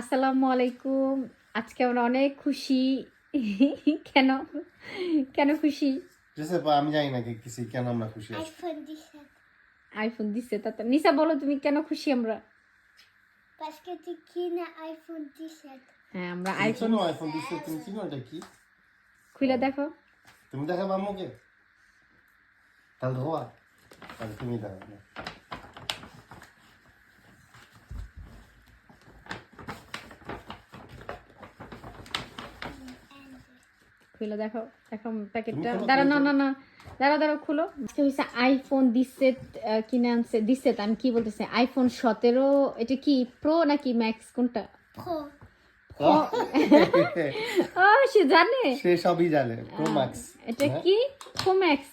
আসসালামু আলাইকুম। আজকে আমরা অনেক খুশি। কেন? কেন খুশি? আমি জানি না কিছু কেন আমরা খুশি iPhone 17. আইফোন তাতে নিসা বলো তুমি কেন খুশি আমরা? 17. হ্যাঁ আমরা তুমি আইফোন আইফোন দিচ্ছ তুমি চিনো এটা কি? খুলে দেখো। তুমি দেখাবো আম্মুকে তাহলে হওয়া তাহলে তুমি দেখাবো খুলে দেখো দেখো প্যাকেটটা দাঁড়া না না না। দাঁড়া দাঁড়া খুলো। আজকে হয়েছে আইফোন দিচ্ছে কিনে আনছে দিচ্ছে আমি কি বলতেছি? আইফোন সতেরো এটা কি প্রো নাকি ম্যাক্স কোনটা? ও সে জানে। সে সবই জানে প্রো ম্যাক্স এটা কি? প্রো ম্যাক্স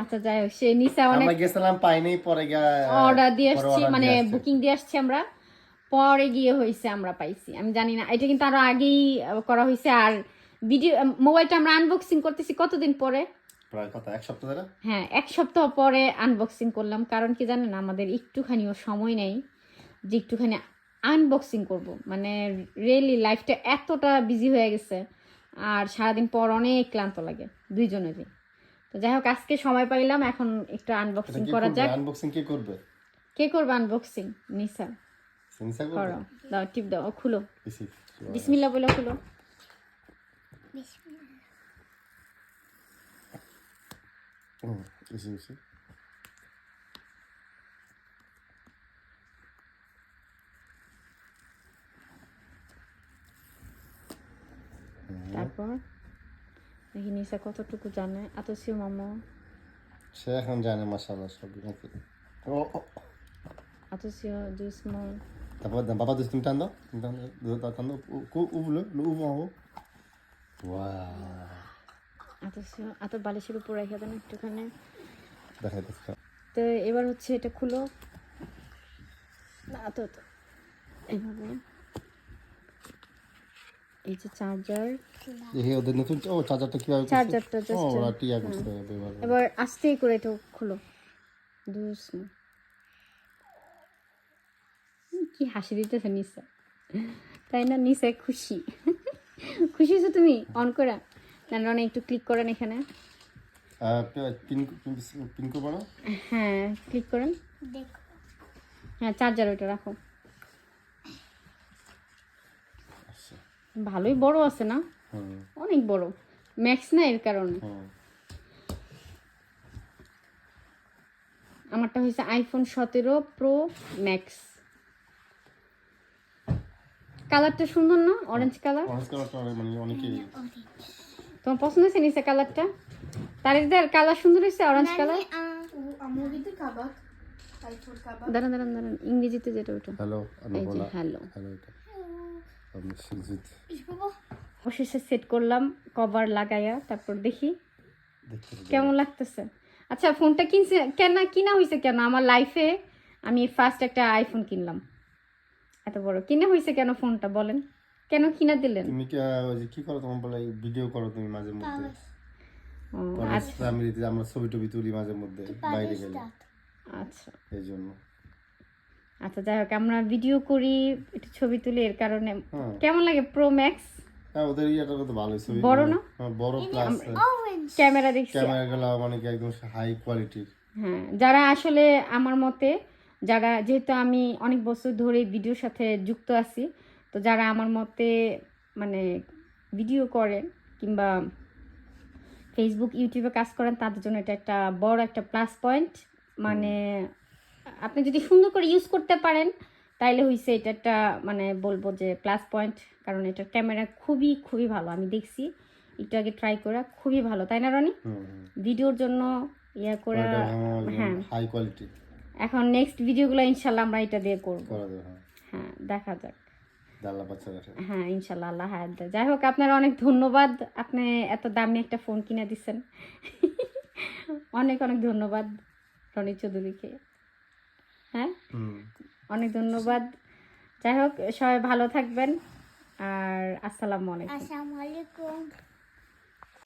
আচ্ছা যাই হোক সে নিচে অনেক আমরা গেছিলাম পাইনি পরে অর্ডার দিয়ে আসছি মানে বুকিং দিয়ে আসছি আমরা। পরে গিয়ে হয়েছে আমরা পাইছি। আমি জানি না এটা কিন্তু আরও আগেই করা হয়েছে আর ভিডিও মোবাইলটা আমরা আনবক্সিং করতেছি কতদিন পরে? প্রায় কত এক সপ্তাহ ধরে? হ্যাঁ এক সপ্তাহ পরে আনবক্সিং করলাম। কারণ কি জানেন আমাদের একটুখানিও সময় নেই যে একটুখানি আনবক্সিং করব। মানে রিয়েলি লাইফটা এতটা বিজি হয়ে গেছে আর সারাদিন পর অনেক ক্লান্ত লাগে দুইজনেরই। তো যাই হোক আজকে সময় পাইলাম এখন একটু আনবক্সিং করা যাক। আনবক্সিং কে করবে? কে করবে আনবক্সিং নিসা করবে? করো দাও টিপ দাও খুলো। বেশি বিসমিল্লা বলে খুলো। Bismillah. হুম, বেশি বেশি তারপর? দেখি নিসা কতটুকু জানে। এত সিও মামা? সে এখন জানে মাশাআল্লাহ সবই নাকি। ও ও, এত সিও তারপর বাবা দুস তুমি টান দাও তুমি টান দাও টান দাও উ- উবলো উবো হব এত বালিশের উপর রেখে দেন একটুখানি। তো এবার হচ্ছে এটা খুলো। না তো তো। এভাবে এই যে চার্জার এই ওদের নতুন ও চার্জারটা কীভাবে চার্জারটা ও ওরা টিয়া করছে ব্যবহার এবার করে এটা খুলো। দুস কি হাসি দিতেছে তাই না? নিসা খুশি। খুশি হয়েছো তুমি? অন করা? না রনে একটু ক্লিক করেন এখানে। পিন পিন- পিন করব না? হ্যাঁ ক্লিক করেন. হ্যাঁ চার্জার ওইটা রাখো। আচ্ছা। ভালোই বড় আছে না? অনেক বড়। ম্যাক্স না এর কারণে? আমারটা হয়েছে আইফোন সতেরো প্রো ম্যাক্স কালারটা সুন্দর না? অরেঞ্জ কালার অরেঞ্জ কালারটা মানে অনেকেই. তোমার পছন্দ হয়েছে নিচে কালারটা? তারিখদের কালার সুন্দর হয়েছে অরেঞ্জ কালার মুভিতে কাবাক দাঁড়ান দাঁড়ান দাঁড়ান ইংরেজিতে যেটা ওটা। Hello hello hello. অবশেষে সেট করলাম কভার লাগাইয়া তারপর দেখি। কেমন লাগতেছে? আচ্ছা ফোনটা কিনছে কেন কিনা হয়েছে কেন? আমার লাইফে আমি ফার্স্ট একটা আইফোন কিনলাম। এত বড়। কিনা হয়েছে কেন ফোনটা বলেন? কেন কিনা দিলেন? তুমি কি ওই যে কি করো তোমার বলে ভিডিও করো তুমি মাঝে মধ্যে। ও, আচ্ছা। ফ্যামিলিতে আমরা ছবি টবি তুলি মাঝে মধ্যে বাইরে গেলে। আচ্ছা। এই জন্য আচ্ছা যাই হোক আমরা ভিডিও করি একটু ছবি তুলি এর কারণে হ্যাঁ। কেমন লাগে প্রো ম্যাক্স হ্যাঁ ওদের ইয়েটা তো ভালোই ছবি। বড় না? হ্যাঁ, বড় প্লাস ক্যামেরা দেখছি। ক্যামেরা গুলো মানে কি একদম হাই কোয়ালিটির হ্যাঁ যারা আসলে আমার মতে যারা যেহেতু আমি অনেক বছর ধরে ভিডিওর সাথে যুক্ত আছি তো যারা আমার মতে মানে ভিডিও করেন কিংবা ফেসবুক ইউটিউবে কাজ করেন তাদের জন্য এটা একটা বড় একটা প্লাস পয়েন্ট মানে আপনি যদি সুন্দর করে ইউজ করতে পারেন তাইলে হইছে এটা একটা মানে বলব যে প্লাস পয়েন্ট কারণ এটার ক্যামেরা খুবই খুবই ভালো আমি দেখছি। একটু আগে ট্রাই করা খুবই ভালো তাই না রনি? ভিডিওর জন্য ইয়া করা হ্যাঁ। হাই কোয়ালিটি এখন নেক্সট ভিডিওগুলো ইনশাল্লাহ আমরা এটা দিয়ে করব। হ্যাঁ। হ্যাঁ দেখা যাক। হ্যাঁ ইনশাল্লাহ আল্লাহ হায়াত দেয়। যাই হোক আপনার অনেক ধন্যবাদ। আপনি এত দামি একটা ফোন কিনে দিচ্ছেন অনেক অনেক ধন্যবাদ রনি চৌধুরীকে। হ্যাঁ? হুম। অনেক ধন্যবাদ। যাই হোক সবাই ভালো থাকবেন। আর আসসালামু আলাইকুম.